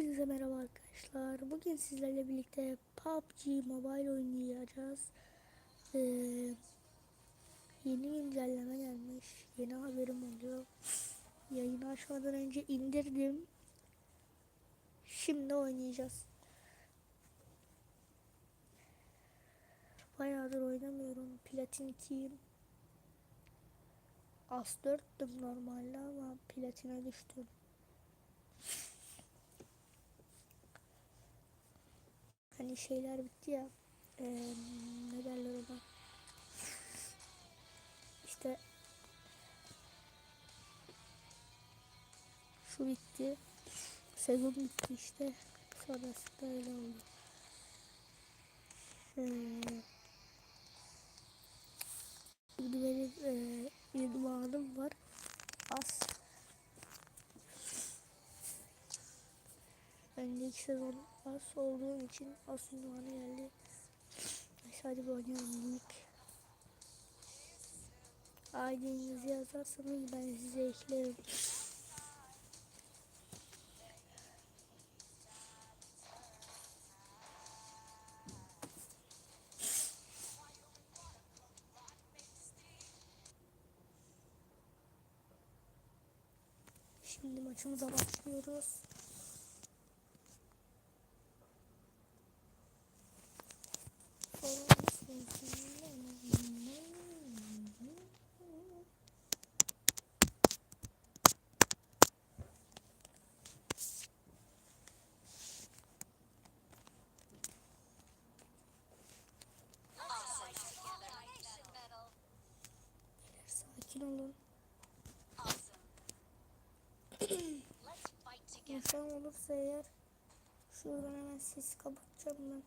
Herkese merhaba arkadaşlar. Bugün sizlerle birlikte PUBG Mobile oynayacağız. Ee, yeni güncelleme gelmiş. Yeni haberim oluyor. Yayını açmadan önce indirdim. Şimdi oynayacağız. Bayağıdır oynamıyorum. Platin 2'yim. As 4'tüm normalde ama platine düştüm. Hani şeyler bitti ya. Eee ne derler ona? İşte şu bitti. Sezon bitti işte. Sonrasında öyle oldu. Eee Şimdi benim eee ünvanım var. Az. Önceki sezon az olduğum için az ünvanı geldi. Neyse hadi bir oynayalım ilk. ID'nizi yazarsanız ben size eklerim. Şimdi maçımıza başlıyoruz. Sakin olun. İnsan olursa eğer şuradan hemen sesi kapatacağım ben.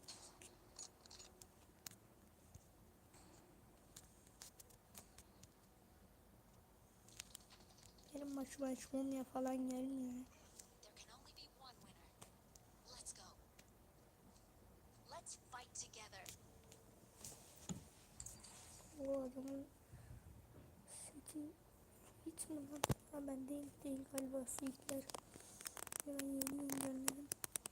Benim maçıma hiç mumya falan gelmiyor. There can seti hiç mi lan? Ha ben değil değil galiba Suitler. Hemen yeni güncelleme